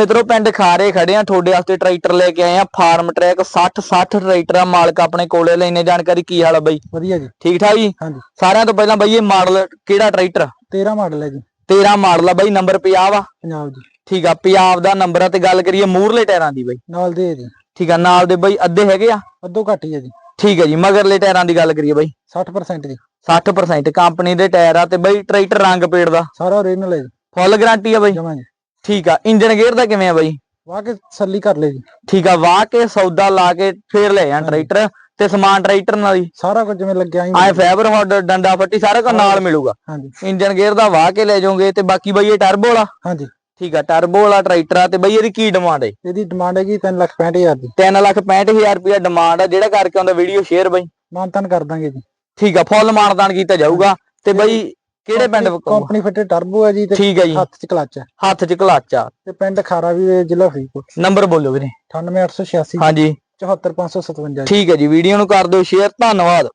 ਮਿੱਤਰੋ ਪਿੰਡ ਖਾਰੇ ਖੜੇ ਆ। ਤੁਹਾਡੇ ਵਾਸਤੇ ਟਰੈਕਟਰ ਲੈ ਕੇ ਆਏ ਆ। ਫਾਰਮ ਟਰੈਕ 60 60 ਟਰੈਕਟਰ ਆ ਮਾਲਕ ਆਪਣੇ ਕੋਲੇ ਲੈਣੇ ਜਾਣਕਾਰੀ ਕੀ ਹਾਲ ਆ ਬਾਈ? ਵਧੀਆ ਜੀ। ਠੀਕ ਠਾਕ ਜੀ? ਹਾਂਜੀ। ਸਾਰਿਆਂ ਤੋਂ ਪਹਿਲਾਂ ਬਾਈ ਇਹ ਮਾਡਲ ਕਿਹੜਾ ਟਰੈਕਟਰ? 13 ਮਾਡਲ ਹੈ ਜੀ। 13 ਮਾਡਲ ਆ ਬਾਈ ਨੰਬਰ 50 ਆ? ਪੰਜਾਬ ਦੀ ਠੀਕ ਆ ਪੰਜਾਬ ਦਾ ਨੰਬਰ ਆ ਤੇ ਗੱਲ ਕਰੀਏ ਮੂਰਲੇ ਟਾਇਰਾਂ ਦੀ ਬਾਈ। ਨਾਲ ਦੇ ਜੀ। ਠੀਕ ਆ ਨਾਲ ਦੇ ਬਾਈ ਅੱਧੇ ਹੈਗੇ ਆ? ਅੱਧੋ ਘੱਟ ਹੀ ਹੈ ਜੀ। ਠੀਕ ਆ ਜੀ ਮਗਰਲੇ ਟਾਇਰਾਂ ਦੀ ਗੱਲ ਕਰੀਏ ਬਾਈ। 60% ਜੀ। 60% ਕੰਪਨੀ ਦੇ ਟਾਇਰ ਆ ਤੇ ਬਾਈ ਟਰੈਕਟਰ ਰੰਗ ਪੇੜ ਦਾ। ਸਾਰਾ ਓਰੀਜਨਲ ਹੈ ਜੀ। ਫੁੱਲ ਗਾਰੰਟੀ ਆ ਬਾਈ। ਜਮਾਂ ਜੀ। ਠੀਕ ਆ ਇੰਜਨ ਗੇਅਰ ਦਾ ਕਿਵੇਂ ਆ ਬਾਈ? ਵਾਹ ਕੇ ਤਸੱਲੀ ਕਰ ਲੈ ਜੀ। ਠੀਕ ਆ ਵਾਹ ਕੇ ਸੌਦਾ ਲਾ ਕੇ ਫੇਰ ਲੈ ਆ ਟਰੈਕਟਰ ਤੇ ਸਮਾਨ ਟਰੈਕਟਰ ਨਾਲ ਹੀ। ਸਾਰਾ ਕੁਝ ਜਿਵੇਂ ਲੱਗਿਆ ਹੀ ਆਏ ਫਾਈਬਰ ਹੌਡ ਡੰਡਾ ਫੱਟੀ ਸਾਰਾ ਕੁਝ ਨਾਲ ਮਿਲੂਗਾ। ਹਾਂਜੀ। ਇੰਜਨ ਗੇਅਰ ਦਾ ਵਾਹ ਕੇ ਲੈ ਜਾਓਗੇ ਤੇ ਬਾਕੀ ਬਾਈ ਇਹ ਟਰਬੋ ਵਾਲਾ। ਹਾਂਜੀ। ਠੀਕ ਆ ਟਰਬੋ ਵਾਲਾ ਟਰੈਕਟਰ ਆ ਤੇ ਬਾਈ ਇਹਦੀ ਕੀ ਡਿਮਾਂਡ ਹੈ ਇਹਦੀ ਡਿਮਾਂਡ ਹੈਗੀ 3 ਲੱਖ 65000 ਦੀ। 3 ਲੱਖ 65000 ਰੁਪਇਆ ਡਿਮਾਂਡ ਆ ਜਿਹੜਾ ਕਰਕੇ ਆਉਂਦਾ ਵੀਡੀਓ ਸ਼ੇਅਰ ਬਾਈ। ਮਾਨਤਨ ਕਰ ਦਾਂਗੇ ਜੀ। ਠੀਕ ਆ ਫੁੱਲ ਮਾਨਦਾਨ ਕੀਤਾ ਜਾਊਗਾ। ਤੇ ਬਾਈ ਕਿਹੜੇ ਪਿੰਡ ਵਿਕਾਊਗਾ? ਕੰਪਨੀ ਫਿੱਟੇ ਟਰਬੋ ਹੈ ਜੀ ਤੇ ਠੀਕ ਆ ਜੀ। ਹੱਥ ਚ ਕਲੱਚ ਹੈ। ਹੱਥ 'ਚ ਕਲੱਚ ਆ। ਤੇ ਪਿੰਡ ਖਾਰਾ ਵੀ ਹੈ, ਜ਼ਿਲ੍ਹਾ ਫਰੀਦਕੋਟ। ਨੰਬਰ ਬੋਲਿਓ ਵੀਰੇ। 98886 ਹਾਂਜੀ। 74557 ਜੀ। ਠੀਕ ਹੈ ਜੀ ਵੀਡੀਓ ਨੂੰ ਕਰ ਦਿਓ ਸ਼ੇਅਰ ਧੰਨਵਾਦ।